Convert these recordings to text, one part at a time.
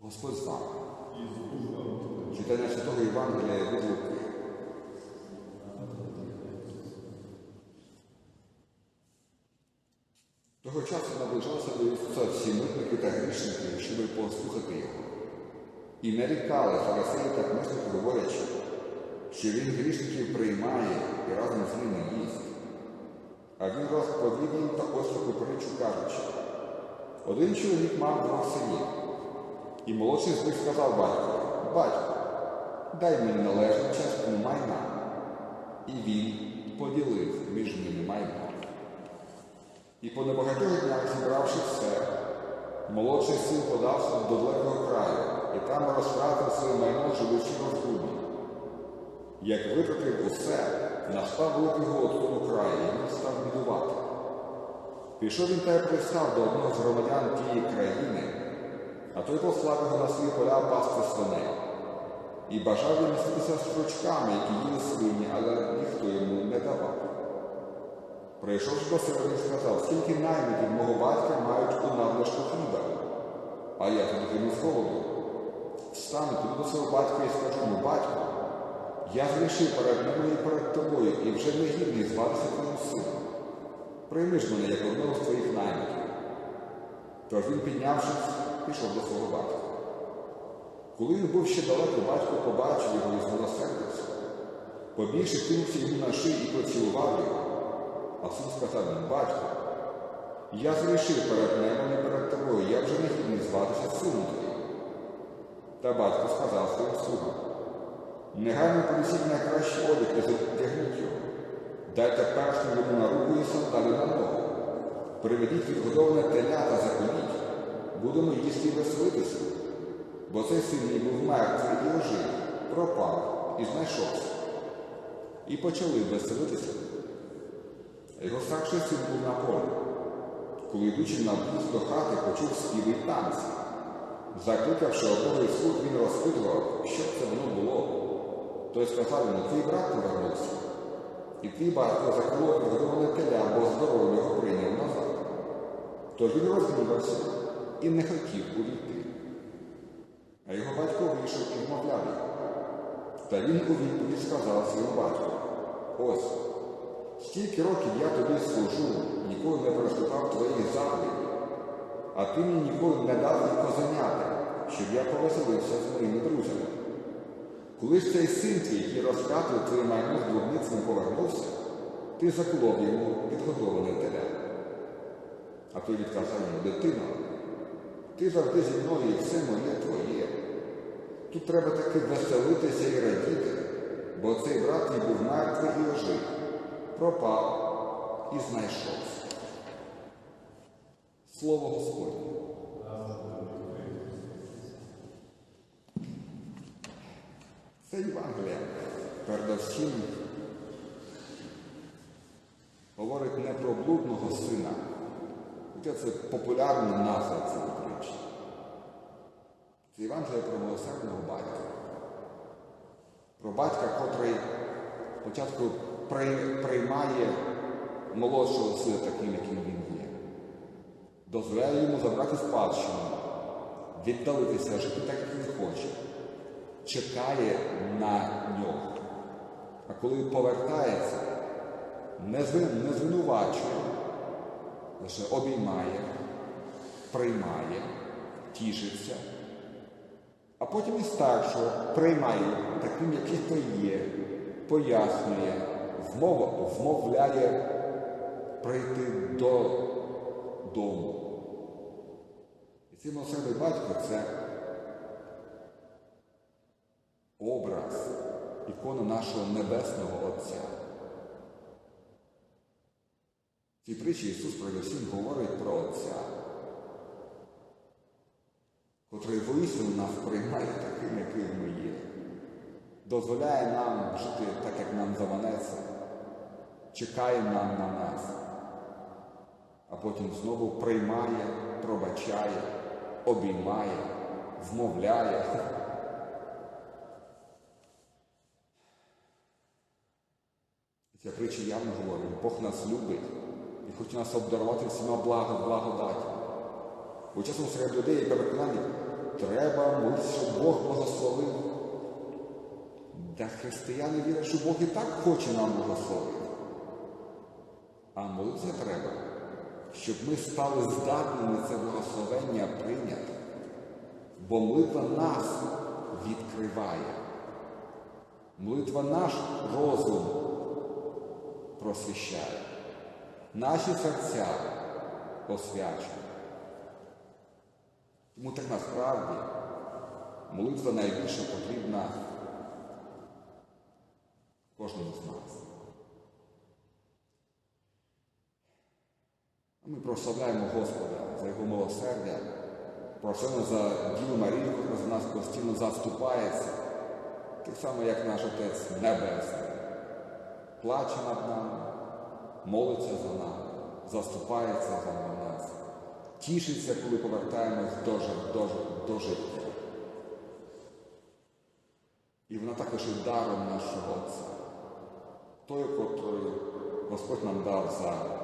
Господь з вами. Читання Святого Євангелія від Луки. Того часу наближалися до Ісуса всі митники та грішники, щоб послухати Його. І нарікали фарисеї та книжники, говорячи, що він грішників приймає і разом з ними їсть. А він розповів їм та ось таку притчу, кажучи, один чоловік мав двох синів, і молодший з них сказав батькові, батько, дай мені належну частину майна. І він поділив між ними майно. І по небагатьох днях, зібравши все, молодший син подався до далекого краю, і там розтратив своє майно, живучи розгубі. Як витратив усе, настав великий голод в тому краї, і він став бідувати. Пішов він та й пристав до одного з громадян тієї країни, а той послав його на свої поля пасти свиней. І бажав він міститися з стручками, які їли свині, але ніхто йому не давав. Прийшовши до себе, він сказав, скільки наймитів мого батька мають у надлишку хліба, а я тут гину з голоду. Встану, піду до свого батька і скажу йому, батько, я зрішив перед ними і перед тобою, і вже не гідний зватися твоїм сином. Прийми ж мене як одного з твоїх наймитів. Тож він, піднявшись, пішов до свого батька. Коли він був ще далеко, батько побачив його і змилосердився. Побігши, кинувся йому на шию і поцілував його. А син сказав йому, батько, я зрішив перед небом і перед тобою, я вже не гідний зватися сином твоїм. Та батько сказав своїм слугам, негайно принесіть найкращий одяг і затягніть його. Дайте першню йому на руку і сандалі на ногу. Приведіть відгодоване теля та заколіть. Будемо їсти і веселитися. Бо цей син мій був мертвий і ожив, пропав і знайшовся. І почали веселитися. Його старший син був на полі. Коли йдучи на в'їзд до хати, почув співи танці. Закликавши одного із слуг, він розпитував, що це воно було. Той сказав йому, твій брат повернувся. І твій батько заколов відгодоване теля, бо здоров'я його прийняв назад. Тож він розгнівався і не хотів увійти. А його батько вийшов і вмовляв його. Та він у відповідь сказав своєму батьку, ось, стільки років я тобі служу, ніколи не переступав твоїх заповідей, а ти мені ніколи не дав їх козеняти, щоб я повеселився з моїми друзями. Коли ж цей син твій, який розкатив твоє майно з блудницями повернувся, ти заколов йому відготовлене теля. А той відказав йому, дитино, ти завжди зі мною і все моє твоє. Тут треба таки веселитися і радіти, бо цей брат твій був мертвий і ожив, пропав і знайшовся. Слово Господнє. Це Євангелія. Передовсім говорить не про блудного сина, хоча це популярна назва цієї притчі. Це Євангелія про милосердного батька. Про батька, котрий спочатку приймає молодшого сина таким, яким він є. Дозволяє йому забрати спадщину, віддалитися, жити так, як він хоче. Чекає на нього. А коли повертається, не звинувачує, лише обіймає, приймає, тішиться, а потім і старшого приймає таким, який то є, пояснює, вмов, вмовляє прийти до дому. І цей милосердний батько це образ, ікона нашого Небесного Отця. В цій притчі Ісус передусім говорить про Отця, котрий воістину нас приймає таким, яким ми є, дозволяє нам жити так, як нам заманеться, чекає нам на нас, а потім знову приймає, пробачає, обіймає, вмовляє. Ця притча явно говорить, Бог нас любить і хоче нас обдарувати всіма благо, благодаті. Часом серед людей є переконання, треба молитися, щоб Бог благословив. Да християни вірять, що Бог і так хоче нам благословити. А молитися треба, щоб ми стали здатними це благословення прийняти. Бо молитва нас відкриває. Молитва наш розум просвіщає, наші серця освячує. Тому так насправді молитва найбільше потрібна кожному з нас. Ми прославляємо Господа за Його милосердя, просимо за Діву Марію, яка за нас постійно заступається, так само, як наш Отець Небесний, плаче над нами, молиться за нами, заступається за нас, тішиться, коли повертаємось до, до, до життя. І вона також і даром нашого Отця, той, котрий Господь нам дав за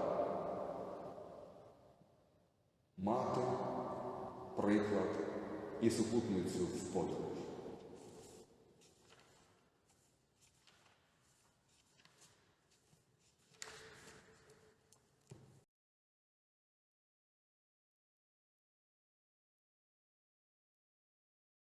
мати, приклад і супутницю в подорожі.